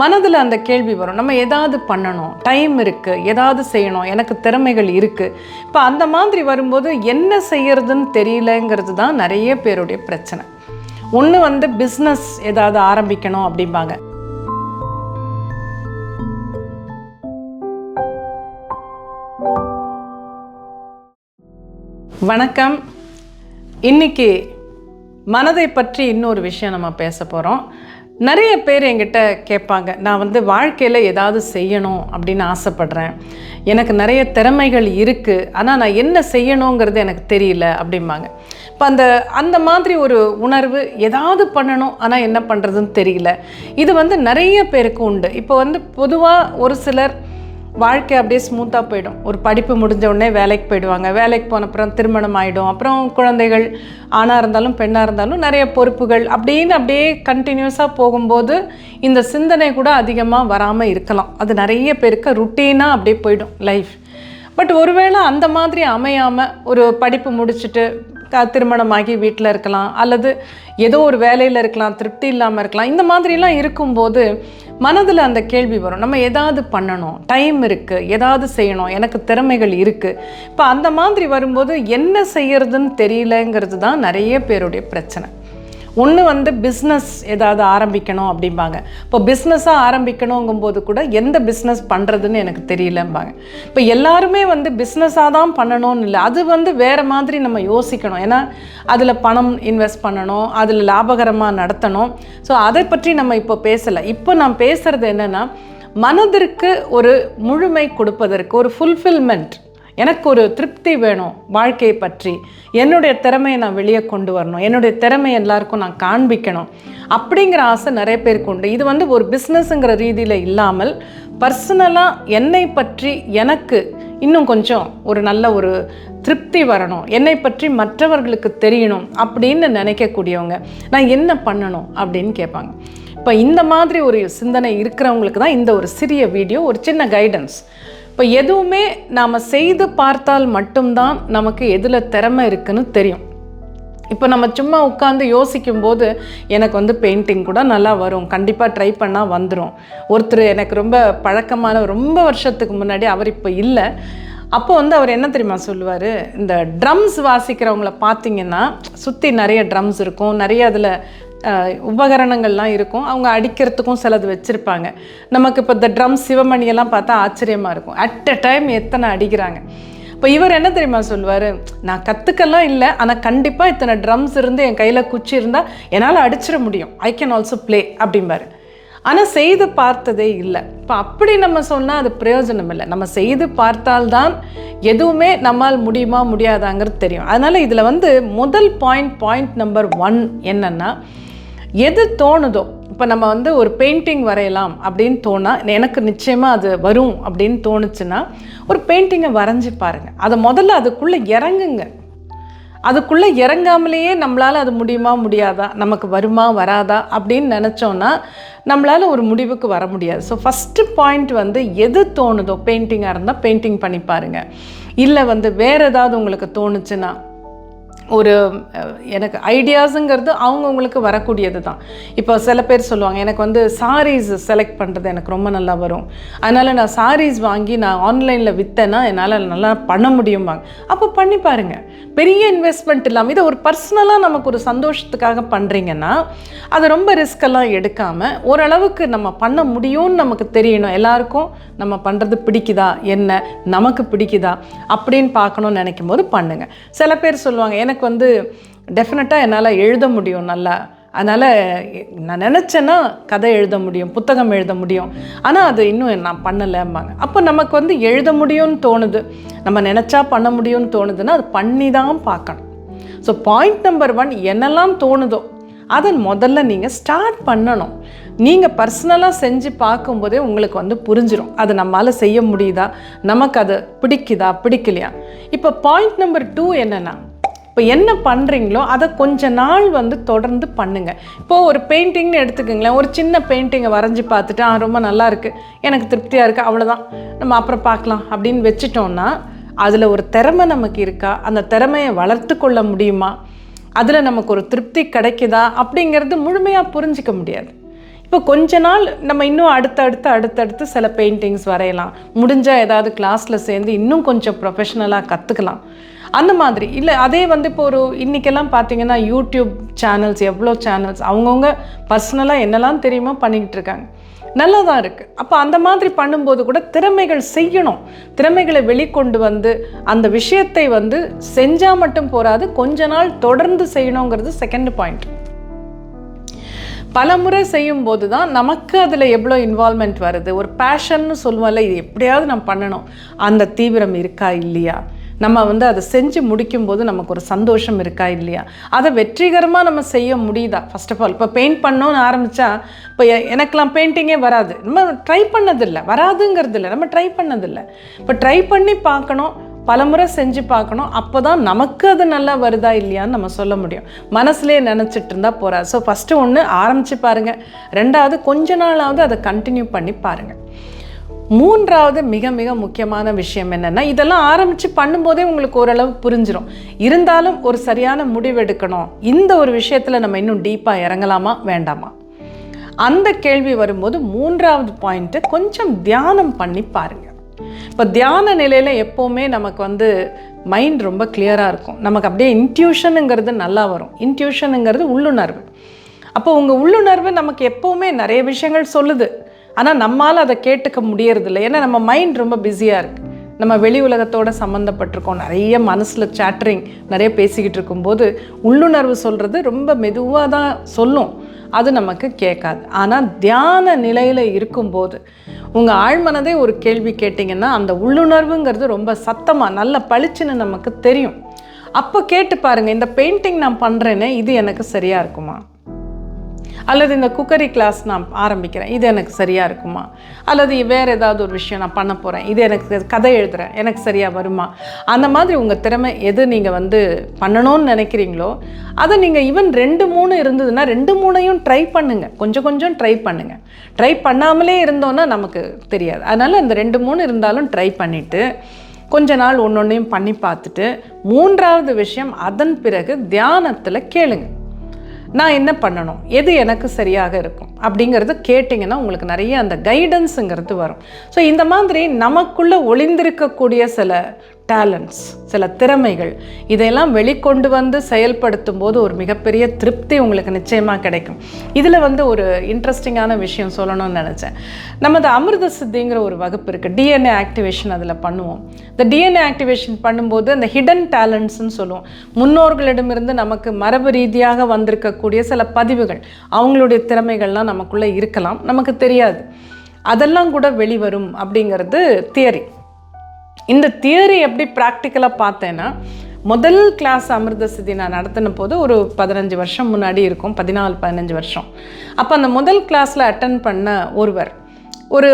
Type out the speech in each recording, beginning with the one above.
மனதில் அந்த கேள்வி வரும். நம்ம ஏதாவது பண்ணணும். டைம் இருக்குது ஏதாவது செய்யணும். எனக்கு திறமைகள் இருக்குது இப்போ அந்த மாதிரி வரும்போது என்ன செய்யறதுன்னு தெரியலங்கிறது தான் நிறைய பேருடைய பிரச்சனை. ஒன்று வந்து பிஸ்னஸ் ஏதாவது ஆரம்பிக்கணும் அப்படிம்பாங்க. வணக்கம். இன்னைக்கு மனதை பற்றி இன்னொரு விஷயம் நம்ம பேச போகிறோம் நிறைய பேர் என்கிட்ட கேட்பாங்க நான் வந்து வாழ்க்கையில் ஏதாவது செய்யணும் அப்படின்னு ஆசைப்பட்றேன். எனக்கு நிறைய திறமைகள் இருக்குது ஆனால் நான் என்ன செய்யணுங்கிறது எனக்கு தெரியல அப்படிம்பாங்க. இப்போ அந்த அந்த மாதிரி ஒரு உணர்வு ஏதாவது பண்ணணும் ஆனால் என்ன பண்ணுறதுன்னு தெரியல. இது வந்து நிறைய பேருக்கு உண்டு. இப்போ வந்து பொதுவாக ஒரு சிலர் வாழ்க்கை அப்படியே ஸ்மூத்தாக போயிடும். ஒரு படிப்பு முடிஞ்ச உடனே வேலைக்கு போயிடுவாங்க. வேலைக்கு போன அப்புறம் திருமணம் ஆகிடும் அப்புறம் குழந்தைகள் ஆணாக இருந்தாலும் பெண்ணாக இருந்தாலும் நிறைய பொறுப்புகள் அப்படின்னு அப்படியே கண்டினியூஸாக போகும்போது இந்த சிந்தனை கூட அதிகமாக வராமல் இருக்கலாம். அது நிறைய பேருக்கு ருட்டீனாக அப்படியே போயிடும் லைஃப் பட் ஒருவேளை அந்த மாதிரி அமையாமல் ஒரு படிப்பு முடிச்சுட்டு க திருமணமாகி வீட்டில் இருக்கலாம். அல்லது ஏதோ ஒரு வேலையில் இருக்கலாம். திருப்தி இல்லாமல் இருக்கலாம். இந்த மாதிரிலாம் இருக்கும்போது மனதில் அந்த கேள்வி வரும். நம்ம ஏதாவது பண்ணணும். டைம் இருக்குது ஏதாவது செய்யணும். எனக்கு திறமைகள் இருக்குது இப்போ அந்த மாதிரி வரும்போது என்ன செய்யறதுன்னு தெரியலங்கிறது தான் நிறைய பேருடைய பிரச்சனை. ஒன்று வந்து பிஸ்னஸ் ஏதாவது ஆரம்பிக்கணும் அப்படிம்பாங்க. இப்போ பிஸ்னஸாக ஆரம்பிக்கணுங்கும்போது கூட எந்த பிஸ்னஸ் பண்ணுறதுன்னு எனக்கு தெரியலம்பாங்க. இப்போ எல்லாருமே வந்து பிஸ்னஸாக தான் பண்ணணும்னு இல்லை அது வந்து வேறு மாதிரி நம்ம யோசிக்கணும். ஏன்னா அதில் பணம் இன்வெஸ்ட் பண்ணணும் அதில் லாபகரமாக நடத்தணும். ஸோ அதை பற்றி நம்ம இப்போ பேசலை. இப்போ நான் பேசுகிறது என்னென்னா மனதிற்கு ஒரு முழுமை கொடுப்பதற்கு ஒரு ஃபுல்ஃபில்மெண்ட் எனக்கு ஒரு திருப்தி வேணும் வாழ்க்கையை பற்றி. என்னுடைய திறமையை நான் வெளியே கொண்டு வரணும். என்னுடைய திறமை எல்லாருக்கும் நான் காண்பிக்கணும். அப்படிங்கிற ஆசை நிறைய பேருக்கு உண்டு. இது வந்து ஒரு பிஸ்னஸுங்கிற ரீதியில் இல்லாமல் பர்சனலாக என்னை பற்றி எனக்கு இன்னும் கொஞ்சம் ஒரு நல்ல ஒரு திருப்தி வரணும். என்னை பற்றி மற்றவர்களுக்கு தெரியணும் அப்படின்னு நினைக்கக்கூடியவங்க நான் என்ன பண்ணணும் அப்படின்னு கேட்பாங்க. இப்போ இந்த மாதிரி ஒரு சிந்தனை இருக்கிறவங்களுக்கு தான் இந்த ஒரு சிறிய வீடியோ ஒரு சின்ன கைடன்ஸ் இப்போ எதுவுமே நாம் செய்து பார்த்தால் மட்டும்தான் நமக்கு எதில் திறமை இருக்குன்னு தெரியும். இப்போ நம்ம சும்மா உட்காந்து யோசிக்கும்போது எனக்கு வந்து பெயிண்டிங் கூட நல்லா வரும். கண்டிப்பாக ட்ரை பண்ணால் வந்துடும் ஒருத்தர் எனக்கு ரொம்ப பழக்கமான ரொம்ப வருஷத்துக்கு முன்னாடி அவர் இப்போ இல்லை. அப்போ வந்து அவர் என்ன தெரியுமா சொல்லுவார்? இந்த ட்ரம்ஸ் வாசிக்கிறவங்கள பார்த்தீங்கன்னா சுற்றி நிறைய ட்ரம்ஸ் இருக்கும். நிறைய அதில் உபகரணங்கள்லாம் இருக்கும். அவங்க அடிக்கிறதுக்கும் சிலது வச்சுருப்பாங்க. நமக்கு இப்போ இந்த ட்ரம் சிவமணியெல்லாம் பார்த்தா ஆச்சரியமாக இருக்கும். அட் அ டைம் எத்தனை அடிக்கிறாங்க? இப்போ இவர் என்ன தெரியுமா சொல்லுவார்? நான் கற்றுக்கலாம் இல்லை ஆனால் கண்டிப்பாக இத்தனை ட்ரம்ஸ் இருந்து என் கையில் குச்சி இருந்தால் என்னால் அடிச்சிட முடியும். ஐ கேன் ஆல்சோ ப்ளே அப்படிம்பாரு. ஆனால் செய்து பார்த்ததே இல்லை. இப்போ அப்படி நம்ம சொன்னால் அது பிரயோஜனம் இல்லை. நம்ம செய்து பார்த்தால்தான் எதுவுமே நம்மால் முடியுமா முடியாதாங்கிறது தெரியும். அதனால் இதில் வந்து முதல் பாயிண்ட் பாயிண்ட் நம்பர் ஒன் என்னென்னா எது தோணுதோ இப்போ நம்ம வந்து ஒரு பெயிண்டிங் வரையலாம் அப்படின்னு தோணா எனக்கு நிச்சயமாக அது வரும் அப்படின்னு தோணுச்சுன்னா ஒரு பெயிண்டிங்கை வரைஞ்சி பாருங்கள் அதை முதல்ல அதுக்குள்ளே இறங்குங்க. அதுக்குள்ளே இறங்காமலேயே நம்மளால் அது முடியுமா முடியாதா? நமக்கு வருமா வராதா? அப்படின்னு நினச்சோன்னா நம்மளால் ஒரு முடிவுக்கு வர முடியாது. ஸோ ஃபஸ்ட்டு பாயிண்ட் வந்து எது தோணுதோ பெயிண்டிங்காக இருந்தால் பெயிண்டிங் பண்ணி பாருங்கள் இல்லை வந்து வேறு ஏதாவது உங்களுக்கு தோணுச்சுன்னா ஒரு எனக்கு ஐடியாஸுங்கிறது அவங்கவுங்களுக்கு வரக்கூடியது தான். இப்போ சில பேர் சொல்லுவாங்க எனக்கு வந்து சாரீஸ் செலக்ட் பண்ணுறது எனக்கு ரொம்ப நல்லா வரும். அதனால் நான் சாரீஸ் வாங்கி நான் ஆன்லைனில் விற்றேன்னா என்னால் நல்லா பண்ண முடியும்பாங்க. அப்போ பண்ணி பாருங்கள் பெரிய இன்வெஸ்ட்மெண்ட் இல்லாமல் இதை ஒரு பர்சனலாக நமக்கு ஒரு சந்தோஷத்துக்காக பண்ணுறீங்கன்னா அதை ரொம்ப ரிஸ்கெல்லாம் எடுக்காமல் ஓரளவுக்கு நம்ம பண்ண முடியும்னு நமக்கு தெரியணும். எல்லாருக்கும் நம்ம பண்ணுறது பிடிக்குதா? என்ன? நமக்கு பிடிக்குதா? அப்படின்னு பார்க்கணும்னு நினைக்கும் போது பண்ணுங்கள் சில பேர் சொல்லுவாங்க எனக்கு வந்து டெஃபினட்டாக என்னால் எழுத முடியும் நல்லா. அதனால் நான் நினச்சேன்னா கதை எழுத முடியும் புத்தகம் எழுத முடியும். ஆனால் அது இன்னும் நான் பண்ணலைம்பாங்க. அப்போ நமக்கு வந்து எழுத முடியும்னு தோணுது. நம்ம நினச்சா பண்ண முடியும்னு தோணுதுன்னா அது பண்ணி தான் பார்க்கணும். ஸோ பாயிண்ட் நம்பர் ஒன் என்னெல்லாம் தோணுதோ அதை முதல்ல நீங்கள் ஸ்டார்ட் பண்ணணும். நீங்கள் பர்சனலாக செஞ்சு பார்க்கும்போதே உங்களுக்கு வந்து புரிஞ்சிடும் அது நம்மளால் செய்ய முடியுதா? நமக்கு அது பிடிக்குதா? பிடிக்கலையா? இப்போ பாயிண்ட் நம்பர் டூ என்னென்னா இப்போ என்ன பண்ணுறீங்களோ அதை கொஞ்ச நாள் வந்து தொடர்ந்து பண்ணுங்கள் இப்போது ஒரு பெயிண்டிங்னு எடுத்துக்கோங்களேன். ஒரு சின்ன பெயிண்டிங்கை வரைஞ்சி பார்த்துட்டு ஆ ரொம்ப நல்லா இருக்குது எனக்கு திருப்தியாக இருக்குது அவ்வளோதான் நம்ம அப்புறம் பார்க்கலாம். அப்படின்னு வச்சுட்டோம்னா அதில் ஒரு திறமை நமக்கு இருக்கா? அந்த திறமையை வளர்த்து கொள்ள முடியுமா? அதில் நமக்கு ஒரு திருப்தி கிடைக்குதா? அப்படிங்கிறது முழுமையாக புரிஞ்சிக்க முடியாது. இப்போ கொஞ்ச நாள் நம்ம இன்னும் அடுத்தடுத்து அடுத்தடுத்து சில பெயிண்டிங்ஸ் வரையலாம். முடிஞ்சால் ஏதாவது கிளாஸில் சேர்ந்து இன்னும் கொஞ்சம் ப்ரொஃபஷ்னலாக கற்றுக்கலாம் அந்த மாதிரி. இல்லை அதே வந்து இப்போ ஒரு இன்றைக்கெல்லாம் பார்த்தீங்கன்னா யூடியூப் சேனல்ஸ் எவ்வளோ சேனல்ஸ் அவங்கவுங்க பர்சனலாக என்னெல்லாம் தெரியுமோ பண்ணிக்கிட்டு இருக்காங்க. நல்லா தான் இருக்குது அப்போ அந்த மாதிரி பண்ணும்போது கூட திறமைகள் செய்யணும். திறமைகளை வெளிக்கொண்டு வந்து அந்த விஷயத்தை வந்து செஞ்சால் மட்டும் போராது கொஞ்ச நாள் தொடர்ந்து செய்யணுங்கிறது செகண்ட் பாயிண்ட் பல முறை செய்யும்போது தான் நமக்கு அதில் எவ்வளோ இன்வால்மெண்ட் வருது. ஒரு பேஷன்னு சொல்லுவோம்ல இது எப்படியாவது நம்ம பண்ணணும். அந்த தீவிரம் இருக்கா இல்லையா? நம்ம வந்து அதை செஞ்சு முடிக்கும்போது நமக்கு ஒரு சந்தோஷம் இருக்கா இல்லையா? அதை வெற்றிகரமாக நம்ம செய்ய முடியுதா? ஃபஸ்ட் ஆஃப் ஆல் இப்போ பெயிண்ட் பண்ணோன்னு ஆரம்பித்தா இப்போ எனக்கெலாம் பெயிண்டிங்கே வராது. நம்ம ட்ரை பண்ணதில்லை. வராதுங்கிறது இல்லை நம்ம ட்ரை பண்ணதில்லை. இப்போ ட்ரை பண்ணி பார்க்கணும். பலமுறை செஞ்சு பார்க்கணும். அப்போ தான் நமக்கு அது நல்லா வருதா இல்லையான்னு நம்ம சொல்ல முடியும். மனசுலேயே நினச்சிட்டு இருந்தால் போகிறா ஸோ ஃபஸ்ட்டு ஒன்று ஆரம்பித்து பாருங்கள் ரெண்டாவது கொஞ்ச நாளாவது அதை கண்டினியூ பண்ணி பாருங்கள் மூன்றாவது மிக மிக முக்கியமான விஷயம் என்னென்னா இதெல்லாம் ஆரம்பித்து பண்ணும்போதே உங்களுக்கு ஓரளவு புரிஞ்சிடும் இருந்தாலும் ஒரு சரியான முடிவெடுக்கணும். இந்த ஒரு விஷயத்தில் நம்ம இன்னும் டீப்பாக இறங்கலாமா வேண்டாமா? அந்த கேள்வி வரும்போது மூன்றாவது பாயிண்ட்டு கொஞ்சம் தியானம் பண்ணி பாருங்கள் இப்போ தியான நிலையில் எப்போவுமே நமக்கு வந்து மைண்ட் ரொம்ப கிளியராக இருக்கும். நமக்கு அப்படியே இன்ட்யூஷனுங்கிறது நல்லா வரும். இன்ட்யூஷனுங்கிறது உள்ளுணர்வு. அப்போ உங்கள் உள்ளுணர்வு நமக்கு எப்போவுமே நிறைய விஷயங்கள் சொல்லுது. ஆனால் நம்மால் அதை கேட்டுக்க முடியறதில்ல. ஏன்னா நம்ம மைண்ட் ரொம்ப பிஸியாக இருக்குது நம்ம வெளி உலகத்தோட சம்மந்தப்பட்டிருக்கோம் நிறைய மனசில் சேட்டரிங் நிறைய பேசிக்கிட்டு இருக்கும்போது உள்ளுணர்வு சொல்கிறது ரொம்ப மெதுவாக தான் சொல்லும். அது நமக்கு கேட்காது. ஆனால் தியான நிலையில் இருக்கும்போது உங்கள் ஆழ்மனதே ஒரு கேள்வி கேட்டிங்கன்னா அந்த உள்ளுணர்வுங்கிறது ரொம்ப சத்தமாக நல்ல பளிச்சுன்னு நமக்கு தெரியும். அப்போ கேட்டு பாருங்கள் இந்த பெயிண்டிங் நான் பண்ணுறேனே இது எனக்கு சரியாக இருக்குமா? அல்லது இந்த குக்கரி கிளாஸ் நான் ஆரம்பிக்கிறேன். இது எனக்கு சரியாக இருக்குமா? அல்லது வேறு ஏதாவது ஒரு விஷயம் நான் பண்ண போகிறேன் இது எனக்கு கதை எழுதுகிறேன் எனக்கு சரியாக வருமா? அந்த மாதிரி உங்கள் திறமை எது நீங்கள் வந்து பண்ணணும்னு நினைக்கிறீங்களோ அதை நீங்கள் ஈவன் ரெண்டு மூணு இருந்ததுன்னா ரெண்டு மூணையும் ட்ரை பண்ணுங்கள் கொஞ்சம் கொஞ்சம் ட்ரை பண்ணுங்கள் ட்ரை பண்ணாமலே இருந்தோன்னா நமக்கு தெரியாது. அதனால் இந்த ரெண்டு மூணு இருந்தாலும் ட்ரை பண்ணிவிட்டு கொஞ்ச நாள் ஒன்று ஒன்றையும் பண்ணி பார்த்துட்டு மூன்றாவது விஷயம் அதன் பிறகு தியானத்தில் கேளுங்கள் நான் என்ன பண்ணணும்? எது எனக்கு சரியாக இருக்கும்? அப்படிங்கிறது கேட்டிங்கன்னா உங்களுக்கு நிறைய அந்த கைடன்ஸுங்கிறது வரும். ஸோ இந்த மாதிரி நமக்குள்ளே ஒளிந்திருக்கக்கூடிய சில டேலண்ட்ஸ் சில திறமைகள் இதையெல்லாம் வெளிக்கொண்டு வந்து செயல்படுத்தும் போது ஒரு மிகப்பெரிய திருப்தி உங்களுக்கு நிச்சயமாக கிடைக்கும். இதில் வந்து ஒரு இன்ட்ரெஸ்டிங்கான விஷயம் சொல்லணும்னு நினச்சேன். நமது அமிர்த சித்திங்கிற ஒரு வகுப்பு இருக்குது டிஎன்ஏ ஆக்டிவேஷன் அதில் பண்ணுவோம். இந்த டிஎன்ஏ ஆக்டிவேஷன் பண்ணும்போது அந்த ஹிடன் டேலண்ட்ஸ்னு சொல்லுவோம். முன்னோர்களிடமிருந்து நமக்கு மரபு ரீதியாக வந்திருக்கக்கூடிய சில பதிவுகள் அவங்களுடைய திறமைகள்லாம் நமக்குள்ளே இருக்கலாம். நமக்கு தெரியாது. அதெல்லாம் கூட வெளிவரும் அப்படிங்கிறது தியரி இந்த தியரி எப்படி ப்ராக்டிக்கலாக பார்த்தேன்னா முதல் கிளாஸ் அமிர்த சிதி நான் நடத்தின போது ஒரு பதினஞ்சு வருஷம் முன்னாடி இருக்கும் பதினாலு பதினஞ்சு வருஷம். அப்போ அந்த முதல் கிளாஸில் அட்டன் பண்ண ஒருவர் ஒரு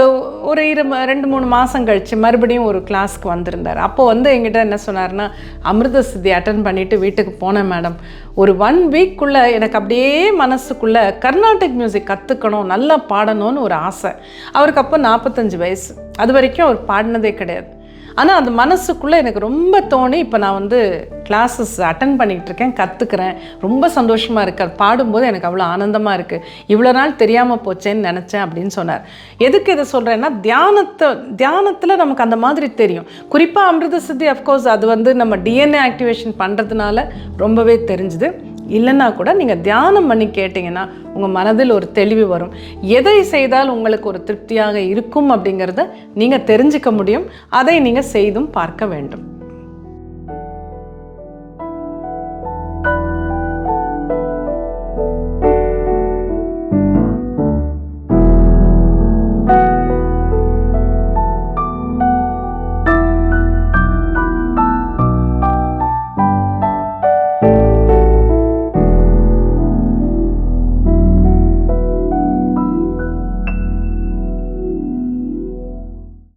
ஒரு இரு ரெண்டு மூணு மாதம் கழித்து மறுபடியும் ஒரு கிளாஸ்க்கு வந்திருந்தார். அப்போது வந்து எங்கிட்ட என்ன சொன்னார்னா அமிர்த சித்தி அட்டன் பண்ணிவிட்டு வீட்டுக்கு போனேன் மேடம். ஒரு ஒன் வீக்குள்ளே எனக்கு அப்படியே மனசுக்குள்ளே கர்நாடிக் மியூசிக் கற்றுக்கணும் நல்லா பாடணும்னு ஒரு ஆசை. அவருக்கு அப்போ நாற்பத்தஞ்சு வயசு. அது வரைக்கும் அவர் பாடினதே கிடையாது. ஆனால் அந்த மனசுக்குள்ளே எனக்கு ரொம்ப தோணி இப்போ நான் வந்து கிளாஸஸ் அட்டன் பண்ணிகிட்டு இருக்கேன் கற்றுக்கிறேன் ரொம்ப சந்தோஷமாக இருக்கு. அது பாடும்போது எனக்கு அவ்வளோ ஆனந்தமாக இருக்குது இவ்வளோ நாள் தெரியாமல் போச்சேன்னு நினச்சேன் அப்படின்னு சொன்னார். எதுக்கு இதை சொல்கிறேன்னா தியானத்தை தியானத்தில் நமக்கு அந்த மாதிரி தெரியும். குறிப்பாக அமிர்த சித்தி அஃப்கோர்ஸ் அது வந்து நம்ம டிஎன்ஏ ஆக்டிவேஷன் பண்ணுறதுனால ரொம்பவே தெரிஞ்சுது. இல்லைன்னா கூட நீங்கள் தியானம் பண்ணி கேட்டிங்கன்னா உங்கள் மனதில் ஒரு தெளிவு வரும். எதை செய்தால் உங்களுக்கு ஒரு திருப்தியாக இருக்கும் அப்படிங்கிறத நீங்கள் தெரிஞ்சுக்க முடியும். அதை நீங்கள் செய்தும் பார்க்க வேண்டும்.